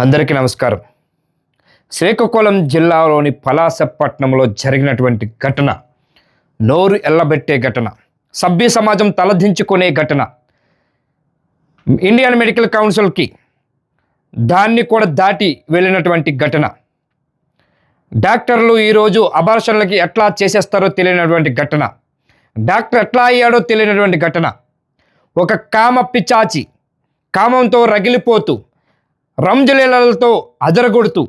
అందరికీ నమస్కారం. శ్రీకాకుళం జిల్లాలోని పలాసపట్నంలో జరిగినటువంటి ఘటన నోరు ఎల్లబెట్టే ఘటన సభ్య సమాజం తలదించుకునే ఘటన ఇండియన్ మెడికల్ కౌన్సిల్కి దాన్ని కూడా దాటి వెళ్ళినటువంటి ఘటన. డాక్టర్లు ఈరోజు అబార్షన్లకి ఎట్లా చేసేస్తారో తెలియనటువంటి ఘటన. డాక్టర్ ఎట్లా అయ్యాడో తెలియనటువంటి ఘటన. ఒక కామ పిచాచి కామంతో రగిలిపోతూ రంజలీలలతో అదరగొడుతూ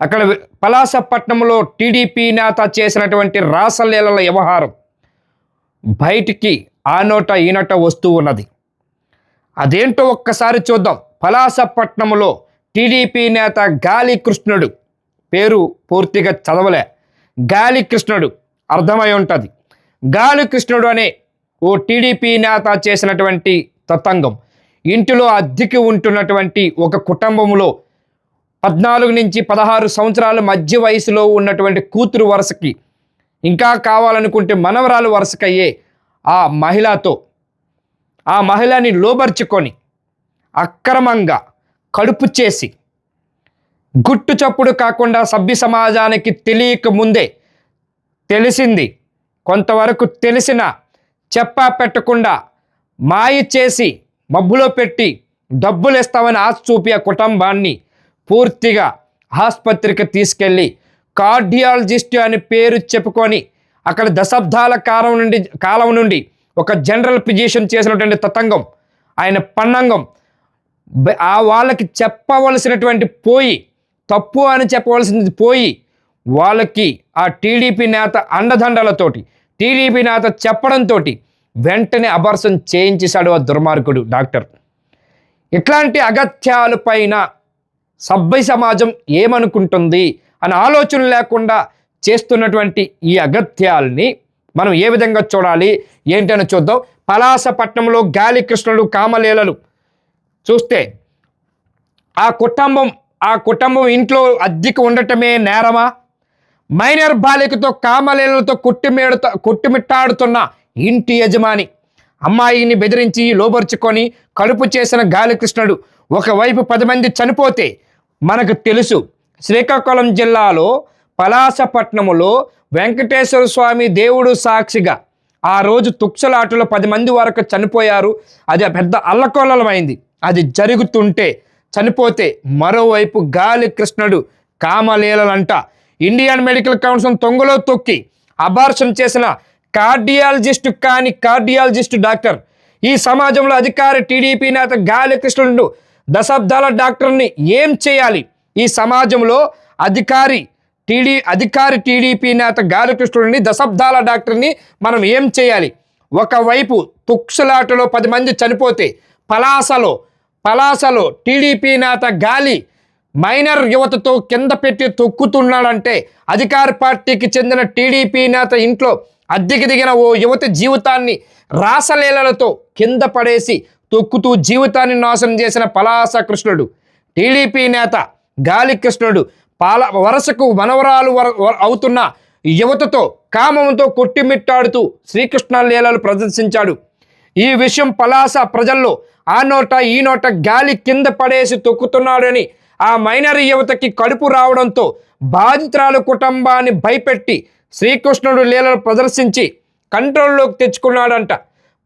అక్కడ పలాసపట్నంలో టీడీపీ నేత చేసినటువంటి రాసలీలల వ్యవహారం బయటికి ఆ నోట ఈ నోట వస్తూ ఉన్నది. అదేంటో ఒక్కసారి చూద్దాం. పలాసపట్నంలో టీడీపీ నేత గాలి కృష్ణుడు పేరు పూర్తిగా చదవలే. గాలి కృష్ణుడు అర్థమై ఉంటుంది. గాలి కృష్ణుడు అనే ఓ టీడీపీ నేత చేసినటువంటి తతంగం. ఇంటిలో అద్దెకి ఉంటున్నటువంటి ఒక కుటుంబంలో పద్నాలుగు నుంచి పదహారు సంవత్సరాల మధ్య వయసులో ఉన్నటువంటి కూతురు వరుసకి ఇంకా కావాలనుకుంటే మనవరాలు వరుసకయ్యే ఆ మహిళతో ఆ మహిళని లోబర్చుకొని అక్రమంగా కడుపు చేసి గుట్టు చప్పుడు కాకుండా సభ్య సమాజానికి తెలియక ముందే తెలిసింది కొంతవరకు తెలిసిన చెప్పా పెట్టకుండా మాయ చేసి మబ్బులో పెట్టి డబ్బులు ఇస్తామని ఆశ చూపి ఆ కుటుంబాన్ని పూర్తిగా ఆసుపత్రికి తీసుకెళ్ళి కార్డియాలజిస్ట్ అని పేరు చెప్పుకొని అక్కడ దశాబ్దాల కాలం నుండి కాలం నుండి ఒక జనరల్ ఫిజిషియన్ చేసినటువంటి తతంగం ఆయన పన్నంగం ఆ వాళ్ళకి చెప్పవలసినటువంటి పోయి తప్పు అని చెప్పవలసింది పోయి వాళ్ళకి ఆ టీడీపీ నేత అండదండలతోటి టీడీపీ నేత చెప్పడంతో వెంటనే అబర్సం చేయించేశాడు ఆ దుర్మార్గుడు డాక్టర్. ఇట్లాంటి అగత్యాల పైన సభ్య సమాజం ఏమనుకుంటుంది అని ఆలోచన లేకుండా చేస్తున్నటువంటి ఈ అగత్యాల్ని మనం ఏ విధంగా చూడాలి? ఏంటని చూద్దాం. పలాసపట్నంలో గాలి కృష్ణుడు కామలీలలు చూస్తే ఆ కుటుంబం ఆ కుటుంబం ఇంట్లో అద్దెకు ఉండటమే నేరమా? మైనర్ బాలికతో కామలీలతో కుట్టిమేడుతో కుట్టుమిట్టాడుతున్న ఇంటి యజమాని. అమ్మాయిని బెదిరించి లోబర్చుకొని కడుపు చేసిన గాలికృష్ణుడు ఒకవైపు పది మంది చనిపోతే మనకు తెలుసు శ్రీకాకుళం జిల్లాలో పలాసపట్నములో వెంకటేశ్వర స్వామి దేవుడు సాక్షిగా ఆ రోజు తుక్సలాటలో పది మంది వరకు చనిపోయారు. అది పెద్ద అల్లకోలమైంది అది జరుగుతుంటే చనిపోతే మరోవైపు గాలి కృష్ణుడు కామలీలలంట. ఇండియన్ మెడికల్ కౌన్సిల్ తొంగలో తొక్కి అబార్షన్ చేసిన కార్డియాలజిస్ట్ కాని కార్డియాలజిస్ట్ డాక్టర్. ఈ సమాజంలో అధికారి టీడీపీ నేత గాలి కృష్ణుడు దశాబ్దాల డాక్టర్ని ఏం చేయాలి? ఈ సమాజంలో అధికారి టీడీ అధికారి టీడీపీ నేత గాలి కృష్ణుడిని దశాబ్దాల డాక్టర్ని మనం ఏం చేయాలి? ఒకవైపు తుక్సులాటలో పది మంది చనిపోతే పలాసలో పలాసలో టీడీపీ నేత గాలి మైనర్ యువతతో కింద పెట్టి తొక్కుతున్నాడంటే అధికార పార్టీకి చెందిన టీడీపీ నేత ఇంట్లో అద్దెకి దిగిన ఓ యువతి జీవితాన్ని రాసలీలలతో కింద పడేసి తొక్కుతూ జీవితాన్ని నాశనం చేసిన పలాస కృష్ణుడు. టీడీపీ నేత గాలి కృష్ణుడు పాల వరసకు మనవరాలు వర అవుతున్న యువతతో కామంతో కొట్టిమిట్టాడుతూ శ్రీకృష్ణ లీలలు ప్రదర్శించాడు. ఈ విషయం పలాస ప్రజల్లో ఆ నోట ఈ నోట గాలి కింద పడేసి తొక్కుతున్నాడని ఆ మైనరీ యువతకి కడుపు రావడంతో బాధితురాలు కుటుంబాన్ని భయపెట్టి శ్రీకృష్ణుడు లీలను ప్రదర్శించి కంట్రోల్లోకి తెచ్చుకున్నాడంట.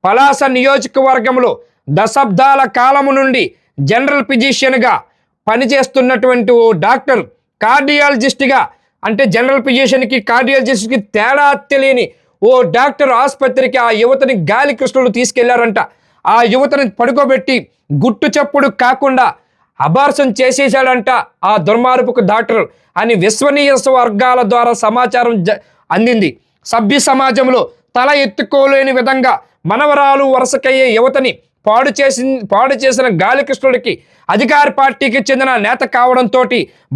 పలాస నియోజకవర్గంలో దశాబ్దాల కాలము నుండి జనరల్ ఫిజిషియన్గా పనిచేస్తున్నటువంటి ఓ డాక్టర్ కార్డియాలజిస్ట్గా అంటే జనరల్ ఫిజిషియన్కి కార్డియాలజిస్ట్కి తేడా తెలియని ఓ డాక్టర్ ఆసుపత్రికి ఆ యువతని గాలి కృష్ణుడు తీసుకెళ్ళారంట. ఆ యువతని పడుకోబెట్టి గుట్టు చప్పుడు కాకుండా అబార్షన్ చేసేశాడంట ఆ దుర్మార్పుకు డాక్టర్ అని విశ్వనీయ వర్గాల ద్వారా సమాచారం జ- అందింది. సభ్య సమాజంలో తల ఎత్తుకోలేని విధంగా మనవరాలు వరుసకయ్యే యువతని పాడు చేసి పాడు చేసిన గాలికృష్ణుడికి అధికార పార్టీకి చెందిన నేత కావడంతో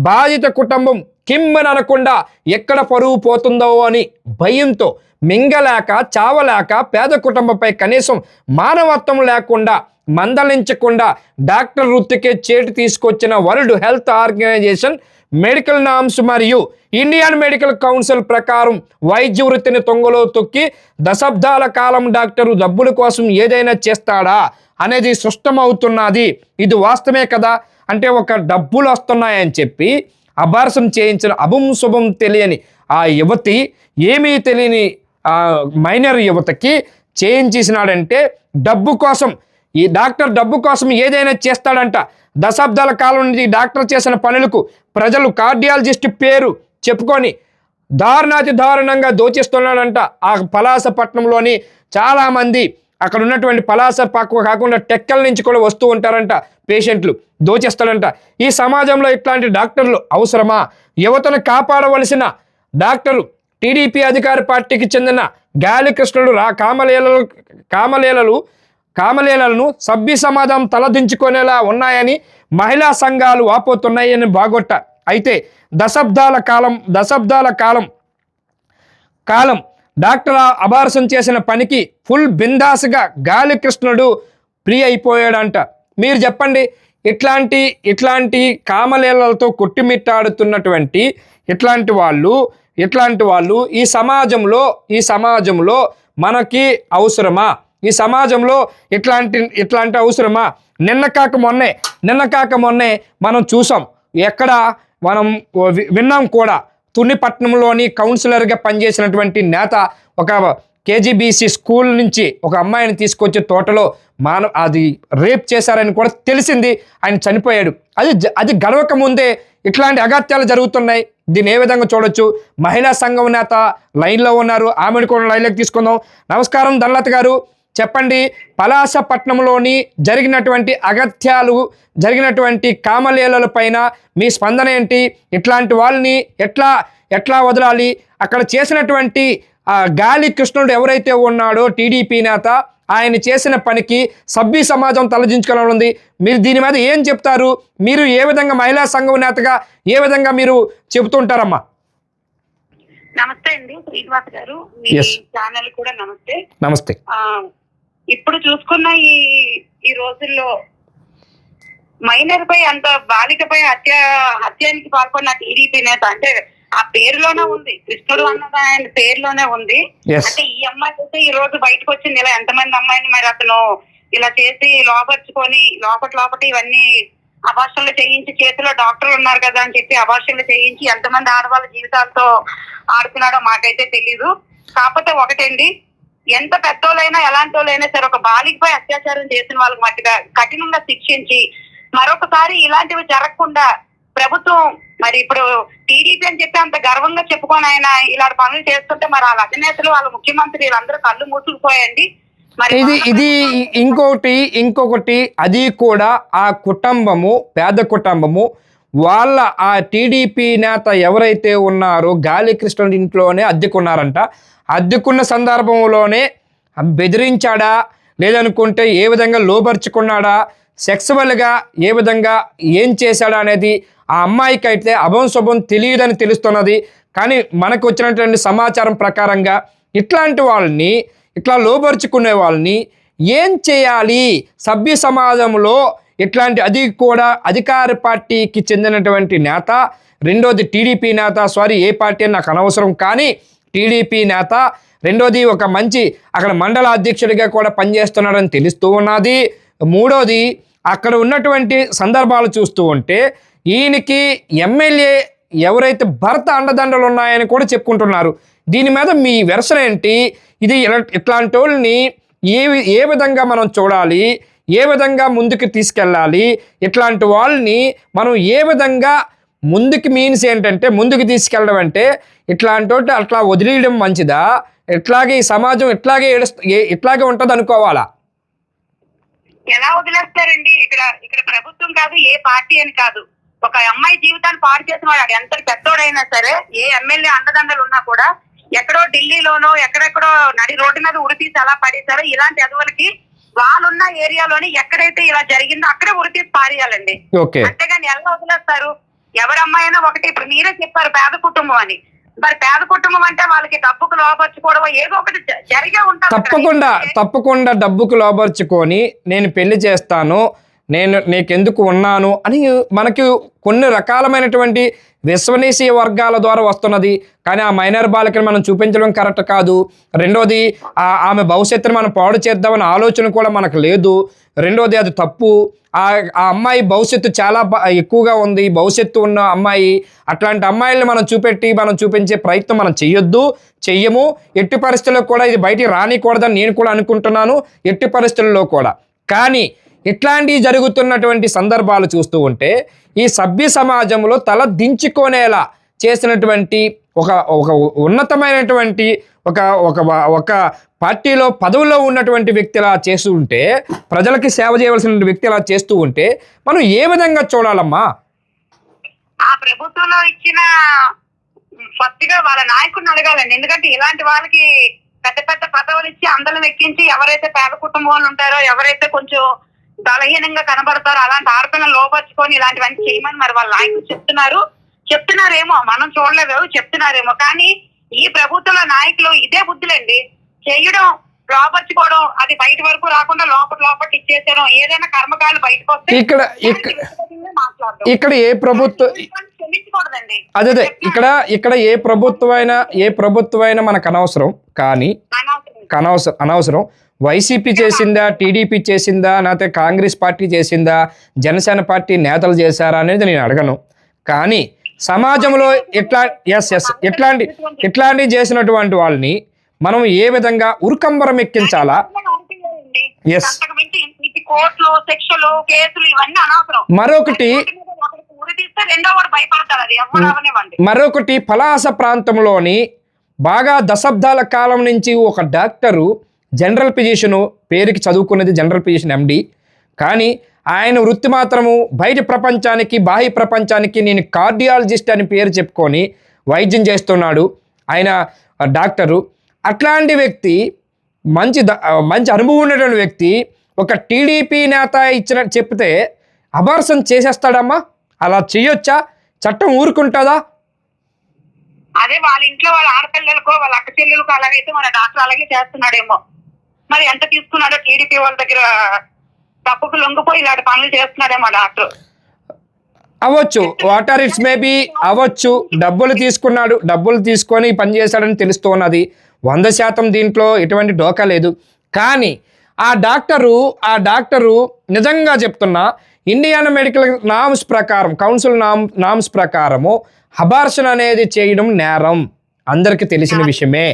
బాధిత కుటుంబం కిమ్మని అనకుండా ఎక్కడ పరువు పోతుందో అని భయంతో మింగలేక చావలేక పేద కుటుంబంపై కనీసం మానవత్వం లేకుండా మందలించకుండా డాక్టర్ వృత్తికే చేటు తీసుకొచ్చిన World Health Organization medical norms మరియు ఇండియన్ మెడికల్ కౌన్సిల్ ప్రకారం వైద్య వృత్తిని తొంగలో తొక్కి దశాబ్దాల కాలం డాక్టరు డబ్బుల కోసం ఏదైనా చేస్తాడా అనేది స్పష్టమవుతున్నది. ఇది వాస్తవమే కదా? అంటే ఒక డబ్బులు వస్తున్నాయని చెప్పి అబార్సం చేయించిన అభం శుభం తెలియని ఆ యువతి ఏమీ తెలియని ఆ మైనర్ యువతకి చేయించేసినాడంటే డబ్బు కోసం ఈ డాక్టర్ డబ్బు కోసం ఏదైనా చేస్తాడంట. దశాబ్దాల కాలం నుంచి డాక్టర్ చేసిన పనులకు ప్రజలు కార్డియాలజిస్ట్ పేరు చెప్పుకొని దారుణాతి దారుణంగా దోచిస్తున్నాడంట. ఆ పలాసపట్నంలోని చాలామంది అక్కడ ఉన్నటువంటి పలాస పక్క కాకుండా టెక్కల నుంచి కూడా వస్తూ ఉంటారంట పేషెంట్లు దోచేస్తాడంట. ఈ సమాజంలో ఇట్లాంటి డాక్టర్లు అవసరమా? యువతను కాపాడవలసిన డాక్టరు టీడీపీ అధికార పార్టీకి చెందిన గాలి కృష్ణుడు రా కామలీలలు కామలీలలు కామలీలలను సభ్య సమాజం తలదించుకునేలా ఉన్నాయని మహిళా సంఘాలు వాపోతున్నాయని బాగొట్ట. అయితే దశాబ్దాల కాలం దశాబ్దాల కాలం కాలం డాక్టర్ అబార్సం చేసిన పనికి ఫుల్ బిందాస్గా గాలి కృష్ణుడు ఫ్రీ అయిపోయాడంట. మీరు చెప్పండి ఇట్లాంటి ఇట్లాంటి కామలీలతో కొట్టిమిట్టాడుతున్నటువంటి ఇట్లాంటి వాళ్ళు ఇట్లాంటి వాళ్ళు ఈ సమాజంలో ఈ సమాజంలో మనకి అవసరమా? ఈ సమాజంలో ఇట్లాంటి ఇట్లాంటి అవసరమా? నిన్న కాక మొన్నే నిన్న కాక మొన్నే మనం చూసాం. ఎక్కడ మనం విన్నాం కూడా తునిపట్నంలోని కౌన్సిలర్గా పనిచేసినటువంటి నేత ఒక కేజీబీసీ స్కూల్ నుంచి ఒక అమ్మాయిని తీసుకొచ్చి తోటలో మాన అది రేప్ చేశారని కూడా తెలిసింది. ఆయన చనిపోయాడు. అది అది గడవక ముందే ఇట్లాంటి అగత్యాలు జరుగుతున్నాయి. దీన్ని ఏ విధంగా చూడొచ్చు? మహిళా సంఘం నేత లైన్లో ఉన్నారు. ఆమెను కూడా లైన్లోకి తీసుకుందాం. నమస్కారం ధనలత గారు. చెప్పండి పలాసపట్నంలోని జరిగినటువంటి అగత్యాలు జరిగినటువంటి కామలీలల పైన మీ స్పందన ఏంటి? ఇట్లాంటి వాళ్ళని ఎట్లా ఎట్లా వదలాలి? అక్కడ చేసినటువంటి గాలి కృష్ణుడు ఎవరైతే ఉన్నాడో టీడీపీ నేత ఆయన చేసిన పనికి సభ్య సమాజం తలదించుకోవాలని ఉంది. మీరు దీని మీద ఏం చెప్తారు? మీరు ఏ విధంగా మహిళా సంఘం నేతగా ఏ విధంగా మీరు చెబుతుంటారమ్మా? నమస్తే అండి శ్రీనివాస్ గారు. ఛానల్ కూడా నమస్తే. నమస్తే. ఇప్పుడు చూసుకున్న ఈ ఈ రోజుల్లో మైనర్ పై అంత బాలికపై హత్య హత్యానికి పాల్పడిన టీడీపీ నేత అంటే ఆ పేరులోనే ఉంది. కృష్ణుడు అన్నది ఆయన పేరులోనే ఉంది. అంటే ఈ అమ్మాయి అయితే ఈ రోజు బయటకు వచ్చింది. ఇలా ఎంతమంది అమ్మాయిని మరి అతను ఇలా చేసి లోపరుచుకొని లోపట లోపట ఇవన్నీ అభాషణలు చేయించి చేతిలో డాక్టర్లు ఉన్నారు కదా అని చెప్పి అభాషణలు చేయించి ఎంతమంది ఆడవాళ్ళ జీవితాలతో ఆడుతున్నాడో మాకైతే తెలీదు. కాకపోతే ఒకటండి ఎంత పెద్దోళ్ళైనా ఎలాంటి వాళ్ళైనా సరే ఒక బాలికపై అత్యాచారం చేసిన వాళ్ళకి మట్టిగా కఠినంగా శిక్షించి మరొకసారి ఇలాంటివి జరగకుండా ప్రభుత్వం మరి ఇప్పుడు టీడీపీ అని చెప్పి అంత గర్వంగా చెప్పుకొని ఆయన ఇలాంటి పనులు చేస్తుంటే మరి వాళ్ళ అధినేతలు వాళ్ళ ముఖ్యమంత్రి వీళ్ళందరూ కళ్ళు మూసుకుపోయండి మరి ఇది ఇది ఇంకొకటి ఇంకొకటి అది కూడా ఆ కుటుంబము పేద కుటుంబము వాళ్ళ ఆ టీడీపీ నేత ఎవరైతే ఉన్నారో గాలి కృష్ణ ఇంట్లోనే అద్దెకున్నారంట. అద్దెకున్న సందర్భంలోనే బెదిరించాడా? లేదనుకుంటే ఏ విధంగా లోపరుచుకున్నాడా సెక్సువల్గా ఏ విధంగా ఏం చేశాడా అనేది ఆ అమ్మాయికి అయితే అభం శుభం తెలియదని తెలుస్తున్నది. కానీ మనకు వచ్చినటువంటి సమాచారం ప్రకారంగా ఇట్లాంటి వాళ్ళని ఇట్లా లోపరుచుకునే వాళ్ళని ఏం చేయాలి? సభ్య సమాజంలో ఇట్లాంటి అది కూడా అధికార పార్టీకి చెందినటువంటి నేత రెండోది టీడీపీ నేత సారీ ఏ పార్టీ అని నాకు అనవసరం. కానీ టీడీపీ నేత. రెండోది ఒక మంచి అక్కడ మండల అధ్యక్షుడిగా కూడా పనిచేస్తున్నాడని తెలుస్తూ ఉన్నది. మూడోది అక్కడ ఉన్నటువంటి సందర్భాలు చూస్తూ ఉంటే ఈయనకి ఎమ్మెల్యే ఎవరైతే భర్త అండదండలు ఉన్నాయని కూడా చెప్పుకుంటున్నారు. దీని మీద మీ వెర్షన్ ఏంటి? ఇది ఇట్లాంటి వాళ్ళని ఏ ఏ విధంగా మనం చూడాలి? ఏ విధంగా ముందుకు తీసుకెళ్ళాలి? ఇట్లాంటి వాళ్ళని మనం ఏ విధంగా ముందుకు మీన్స్ ఏంటంటే ముందుకు తీసుకెళ్ళడం అంటే ఇట్లాంటి అట్లా వదిలేయడం మంచిదా? ఇట్లాగే ఈ సమాజం ఏ- ఇట్లాగే ఉంటుంది అనుకోవాలా ఎలా వదిలేస్తారండి? ఇక్కడ ఇక్కడ ప్రభుత్వం కాదు ఏ పార్టీ అని కాదు. ఒక అమ్మాయి జీవితాన్ని పాడు చేసిన వాడు ఎంత పెద్దోడైనా సరే ఏ ఎమ్మెల్యే అండదండలు ఉన్నా కూడా ఎక్కడో ఢిల్లీలోనో ఎక్కడెక్కడో నడి రోడ్డు మీద ఉరితీసి అలా పడేశారో ఇలాంటి అదువులకి వాళ్ళున్న ఏరియాలోని ఎక్కడైతే ఇలా జరిగిందో అక్కడే ఉరితీసి పారేయాలండి. అంతేగాని ఎలా వదిలేస్తారు? ఎవరి అమ్మాయి అయినా ఒకటి ఇప్పుడు మీరే చెప్పారు పేద కుటుంబం అని. మరి పేద కుటుంబం అంటే వాళ్ళకి డబ్బుకు లోపరుచుకోవడం ఏదో ఒకటి జరిగే ఉంటుంది అక్కడ. తప్పకుండా తప్పకుండా డబ్బుకు లోబర్చుకొని నేను పెళ్ళి చేస్తాను నేను నీకెందుకు ఉన్నాను అని మనకి కొన్ని రకాలమైనటువంటి విశ్వనీయ వర్గాల ద్వారా వస్తున్నది. కానీ ఆ మైనర్ బాలికను మనం చూపించడం కరెక్ట్ కాదు. రెండోది ఆ- ఆమె భవిష్యత్తును మనం పాడు చేద్దామనే ఆలోచన కూడా మనకు లేదు. రెండోది అది తప్పు. ఆ ఆ అమ్మాయి భవిష్యత్తు చాలా ఎక్కువగా ఉంది. భవిష్యత్తు ఉన్న అమ్మాయి అట్లాంటి అమ్మాయిల్ని మనం చూపెట్టి మనం చూపించే ప్రయత్నం మనం చెయ్యొద్దు చెయ్యము. ఎట్టి పరిస్థితుల్లో కూడా ఇది బయటికి రానికూడదని నేను కూడా అనుకుంటున్నాను. ఎట్టి పరిస్థితుల్లో కూడా. కానీ ఇట్లాంటివి జరుగుతున్నటువంటి సందర్భాలు చూస్తూ ఉంటే ఈ సభ్య సమాజంలో తల దించుకునేలా చేసినటువంటి ఒక ఒక ఉన్నతమైనటువంటి ఒక ఒక ఒక పార్టీలో పదవుల్లో ఉన్నటువంటి వ్యక్తి ఇలా చేస్తూ ఉంటే ప్రజలకి సేవ చేయవలసిన వ్యక్తి ఇలా చేస్తూ ఉంటే మనం ఏ విధంగా చూడాలమ్మా? ఆ ప్రభుత్వంలో ఇచ్చిన ఫస్ట్గా వాళ్ళ నాయకుడిని అడగాలండి. ఎందుకంటే ఇలాంటి వాళ్ళకి పెద్ద పెద్ద పదవులు ఇచ్చి అందరం ఎక్కించి ఎవరైతే పేద కుటుంబంలో ఉంటారో ఎవరైతే కొంచెం బలహీనంగా కనబడతారో అలాంటి ఆడపిల్లలు లోపరుచుకొని ఇలాంటివన్నీ చేయమని మరి వాళ్ళ నాయకులు చెప్తున్నారు. చెప్తున్నారేమో మనం చూడలేదు చెప్తున్నారేమో. కానీ ఈ ప్రభుత్వంలో నాయకులు ఇదే బుద్ధులండి. చేయడం లోపరుచుకోవడం అది బయట వరకు రాకుండా లోపల లోపల ఇచ్చేసేయడం ఏదైనా కర్మకాలు బయటకు వస్తే ఇక్కడ ఇక్కడ ఏ ప్రభుత్వం అదే అదే ఇక్కడ ఇక్కడ ఏ ప్రభుత్వమైనా ఏ ప్రభుత్వమైనా మనకు అనవసరం కానీ. అనవసరం. అనవసరం. వైసీపీ చేసిందా టీడీపీ చేసిందా లేకపోతే కాంగ్రెస్ పార్టీ చేసిందా జనసేన పార్టీ నేతలు చేశారా అనేది నేను అడగను. కానీ సమాజంలో ఎట్లా ఎస్ ఎస్ ఎట్లాంటి ఇట్లాంటివి చేసినటువంటి వాళ్ళని మనం ఏ విధంగా ఉరుకంబరం ఎక్కించాలా? ఎస్ మరొకటి మరొకటి పలాస ప్రాంతంలోని బాగా దశాబ్దాల కాలం నుంచి ఒక డాక్టరు జనరల్ ఫిజిషియను పేరుకి చదువుకున్నది జనరల్ ఫిజిషియన్ ఎండి కానీ ఆయన వృత్తి మాత్రము బయట ప్రపంచానికి బాహ్య ప్రపంచానికి నేను కార్డియాలజిస్ట్ అని పేరు చెప్పుకొని వైద్యం చేస్తున్నాడు. ఆయన డాక్టరు. అట్లాంటి వ్యక్తి మంచి మంచి అనుభవం ఉన్నటువంటి వ్యక్తి ఒక టీడీపీ నేత ఇచ్చిన చెప్తే అబార్షన్ చేసేస్తాడమ్మా? అలా చేయొచ్చా? చట్టం ఊరుకుంటుందా? అదే వాళ్ళ ఇంట్లో వాళ్ళ ఆడపిల్లలకో వాళ్ళ అక్క చెల్లెలకు అలాగైతే మన డాక్టర్ అలాగే చేస్తున్నాడేమో. మరి ఎంత తీసుకున్నాడో టీడీపీ వాళ్ళ దగ్గర? తప్పుకు లొంగిపోయి ఇలాంటి పనులు చేస్తున్నాడేమో డాక్టర్. అవ్వచ్చు వాటర్ ఇట్స్ మేబీ అవ్వచ్చు డబ్బులు తీసుకున్నాడు. డబ్బులు తీసుకొని పని చేశాడని తెలుస్తూ ఉన్నది. వంద శాతం దీంట్లో ఎటువంటి డోకా లేదు. కానీ ఆ డాక్టరు ఆ డాక్టరు నిజంగా చెప్తున్నా ఇండియన్ మెడికల్ నామ్స్ ప్రకారం కౌన్సిల్ నామ్ నామ్స్ ప్రకారము అబార్షన్ అనేది చేయడం నేరం. అందరికీ తెలిసిన విషయమే.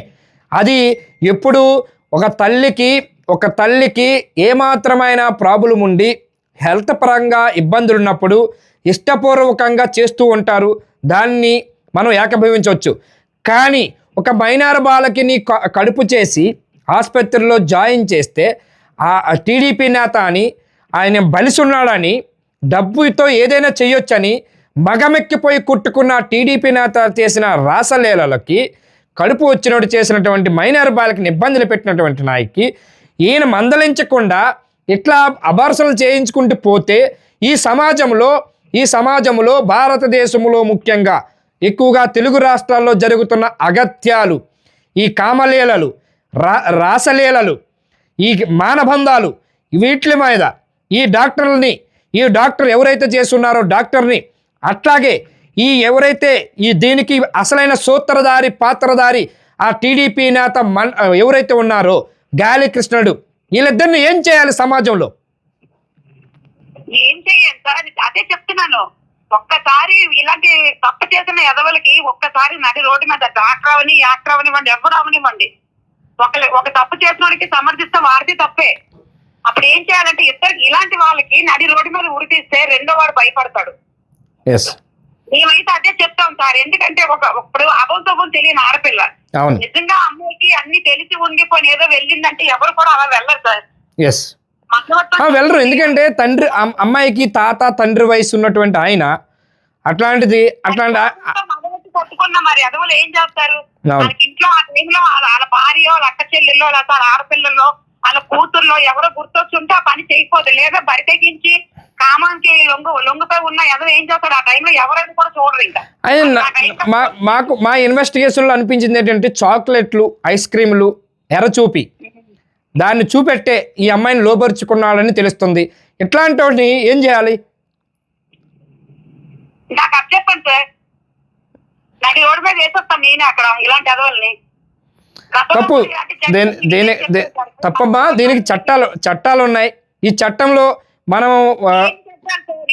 అది ఎప్పుడు ఒక తల్లికి ఒక తల్లికి ఏమాత్రమైన ప్రాబ్లం ఉండి హెల్త్ పరంగా ఇబ్బందులు ఉన్నప్పుడు ఇష్టపూర్వకంగా చేస్తూ ఉంటారు. దాన్ని మనం ఏకభవించవచ్చు. కానీ ఒక మైనార్ బాలకిని క- కడుపు చేసి ఆసుపత్రిలో జాయిన్ చేస్తే ఆ టీడీపీ నేత అని ఆయన బలిసున్నాడని డబ్బుతో ఏదైనా చేయొచ్చని మగమెక్కిపోయి కుట్టుకున్న టీడీపీ నేత చేసిన రాసలీలలకి కడుపు వచ్చినట్టు చేసినటువంటి మైనార్ బాలకిని ఇబ్బందులు పెట్టినటువంటి నాయకి ఈయన మందలించకుండా ఇట్లా అబార్సనలు చేయించుకుంటూ పోతే ఈ సమాజంలో ఈ సమాజంలో భారతదేశంలో ముఖ్యంగా ఎక్కువగా తెలుగు రాష్ట్రాల్లో జరుగుతున్న అగత్యాలు ఈ కామలీలలు రా రాసలీలలు ఈ మానబంధాలు వీటి మీద ఈ డాక్టర్లని ఈ డాక్టర్ ఎవరైతే చేస్తున్నారో డాక్టర్ని అట్లాగే ఈ ఎవరైతే ఈ దీనికి అసలైన సూత్రధారి పాత్రధారి ఆ టీడీపీ నేత మన్ ఎవరైతే ఉన్నారో గాలి కృష్ణుడు. వీళ్ళిద్దరిని ఏం చేయాలి సమాజంలో? ఏం చెయ్యాలి సార్? అది- చెప్తున్నాను. ఒక్కసారి ఇలాంటి తప్పు చేసిన ఎదవలకి ఒక్కసారి నడి రోడ్డు మీద డాక్టర్ అవని యాక్టర్ అవనివ్వండి ఎవరు అవనివ్వండి. ఒక ఒక తప్పు చేసిన వాడికి సమర్థిస్తే వాడిది తప్పే. అప్పుడు ఏం చేయాలంటే ఇద్దరు ఇలాంటి వాళ్ళకి నడి రోడ్డు మీద ఉరి తీస్తే రెండో వాడు భయపడతాడు. మేమైతే అదే చెప్తాం సార్. ఎందుకంటే ఒక ఇప్పుడు అబద్ధం తెలియని ఆడపిల్ల అవును నిజంగా అమ్మాయికి అన్ని తెలిసి ఉండి పోయి ఏదో వెళ్ళిందంటే ఎవరు కూడా అలా వెళ్ళరు సార్. ఎస్ వెళ్ళరు. ఎందుకంటే తండ్రి అమ్- అమ్మాయికి తాత తండ్రి వయసు ఉన్నటువంటి ఆయన అట్లాంటిది అట్లాంటి కొట్టుకున్న మరి అదవులు ఏం చేస్తారు. వాళ్ళకి ఇంట్లో ఆ టైంలో వాళ్ళ భార్య వాళ్ళ అక్క చెల్లెల్లో లేకపోతే వాళ్ళ ఆడపిల్లల్లో వాళ్ళ కూతుర్లో ఎవరో గుర్తొచ్చి ఉంటే ఆ పని చేయకపోతే లేదా బరి తెగించి కామానికి లొంగు లొంగుపై ఉన్న ఎవరు ఏం చేస్తాడు ఆ టైంలో ఎవరైనా కూడా చూడరు ఇంకా. మా మాకు మా ఇన్వెస్టిగేషన్లో అనిపించింది ఏంటంటే చాక్లెట్లు ఐస్ క్రీములు ఎర్ర చూపి దాన్ని చూపెట్టే ఈ అమ్మాయిని లోపరుచుకున్నాడని తెలుస్తుంది. ఇట్లాంటి వాడిని ఏం చేయాలి? నాకు అది చెప్పండి సార్. నాకు రోడ్డు మీద వేసొస్తాను నేనే అక్కడ ఇలాంటి ఎదవల్ని తప్పు. దేని దేని తప్పమ్మా దీనికి చట్టాలు చట్టాలు ఉన్నాయి. ఈ చట్టంలో మనం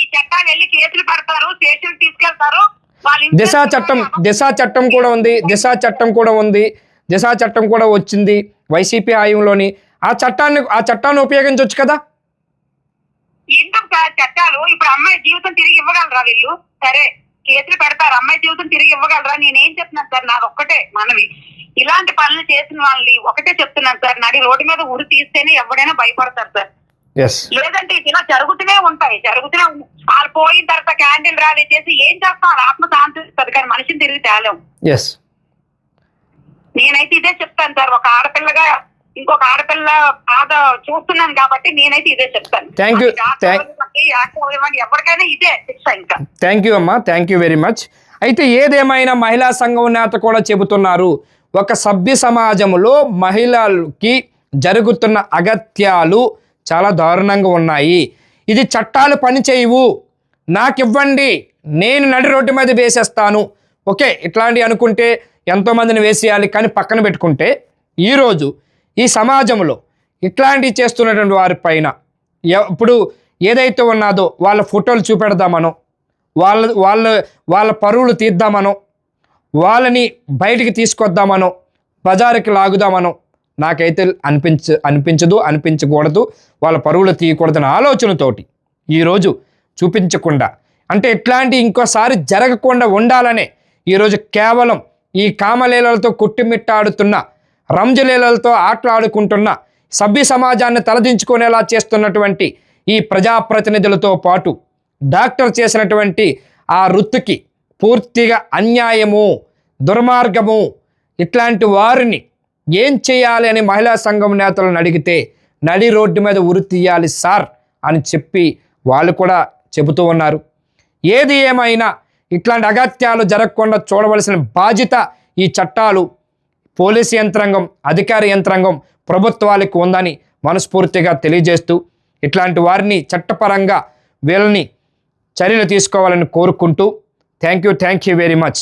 ఈ చట్టాలు వెళ్ళి కేసులు పెడతారు స్టేషన్ తీసుకెళ్తారు దిశ చట్టం దిశ చట్టం కూడా ఉంది. దిశ చట్టం కూడా ఉంది. దిశ చట్టం కూడా వచ్చింది వైసీపీ ఆయంలోని. ఆ చట్టాన్ని ఆ చట్టాన్ని ఉపయోగించవచ్చు కదా? ఎందుకు చట్టాలు? ఇప్పుడు అమ్మాయి జీవితం తిరిగి ఇవ్వగలరా వీళ్ళు? సరే కేసులు పెడతారు. అమ్మాయి జీవితం తిరిగి ఇవ్వగలరా? నేనేం చెప్తున్నాను సార్? నాది ఒక్కటే మనవి. ఇలాంటి పనులు చేసిన వాళ్ళని ఒకటే చెప్తున్నాను సార్. నడి రోడ్డు మీద ఉరి తీస్తేనే ఎవడైనా భయపడతారు సార్. లేదంటే ఇలా జరుగుతూనే ఉంటాయి. జరుగుతూనే. వాళ్ళు పోయిన తర్వాత క్యాండిల్ ర్యాలీ చేసి ఏం చేస్తాం? ఆత్మ శాంతిస్తుంది కానీ మనిషిని తిరిగి తేలేం. నేనైతే ఇదే చెప్తాను సార్. ఒక ఆడపిల్లగా ఇంకొక ఆడపిల్ల బాధ చూస్తున్నాను కాబట్టి నేనైతే ఇదే చెప్తాను. యాక్ట్ అవ్వనివ్వండి, ఎవరికైనా ఇదే శిక్ష ఇంకా. థ్యాంక్ యూ అమ్మా. థ్యాంక్ యూ వెరీ మచ్ అయితే ఏదేమైనా మహిళా సంఘం నేత కూడా చెబుతున్నారు. ఒక సభ్య సమాజంలో మహిళలకి జరుగుతున్న అగత్యాలు చాలా దారుణంగా ఉన్నాయి. ఇది చట్టాలు పనిచేయవు నాకు ఇవ్వండి నేను నడి రోడ్డు మీద వేసేస్తాను. ఓకే ఇట్లాంటివి అనుకుంటే ఎంతోమందిని వేసేయాలి కానీ పక్కన పెట్టుకుంటే ఈరోజు ఈ సమాజంలో ఇట్లాంటివి చేస్తున్నటువంటి వారిపైన పైన ఇప్పుడు ఏదైతే ఉన్నదో వాళ్ళ ఫోటోలు చూపెడదామనో వాళ్ళ వాళ్ళ వాళ్ళ పరువులు తీద్దామనో వాళ్ళని బయటికి తీసుకొద్దామనో బజారుకి లాగుదామనో నాకైతే అనిపించ అనిపించదు అనిపించకూడదు. వాళ్ళ పరువులు తీయకూడదన్న ఆలోచనతోటి ఈరోజు చూపించకుండా అంటే ఇట్లాంటి ఇంకోసారి జరగకుండా ఉండాలనే ఈరోజు కేవలం ఈ కామలీలలతో కొట్టుమిట్టాడుతున్న రంజలీలలతో ఆటలాడుకుంటున్న సభ్య సమాజాన్ని తలదించుకునేలా చేస్తున్నటువంటి ఈ ప్రజాప్రతినిధులతో పాటు డాక్టర్ చేసినటువంటి ఆ వృత్తికి పూర్తిగా అన్యాయము దుర్మార్గము ఇట్లాంటి వారిని ఏం చేయాలి అని మహిళా సంఘం నేతలను అడిగితే నడి రోడ్డు మీద ఉరి తీయాలి సార్ అని చెప్పి వాళ్ళు కూడా చెబుతూ ఉన్నారు. ఏది ఏమైనా ఇట్లాంటి అగత్యాలు జరగకుండా చూడవలసిన బాధ్యత ఈ చట్టాలు పోలీసు యంత్రాంగం అధికార యంత్రాంగం ప్రభుత్వాలకు ఉందని మనస్ఫూర్తిగా తెలియజేస్తూ ఇట్లాంటి వారిని చట్టపరంగా వీళ్ళని చర్యలు తీసుకోవాలని కోరుకుంటూ thank you thank you very much.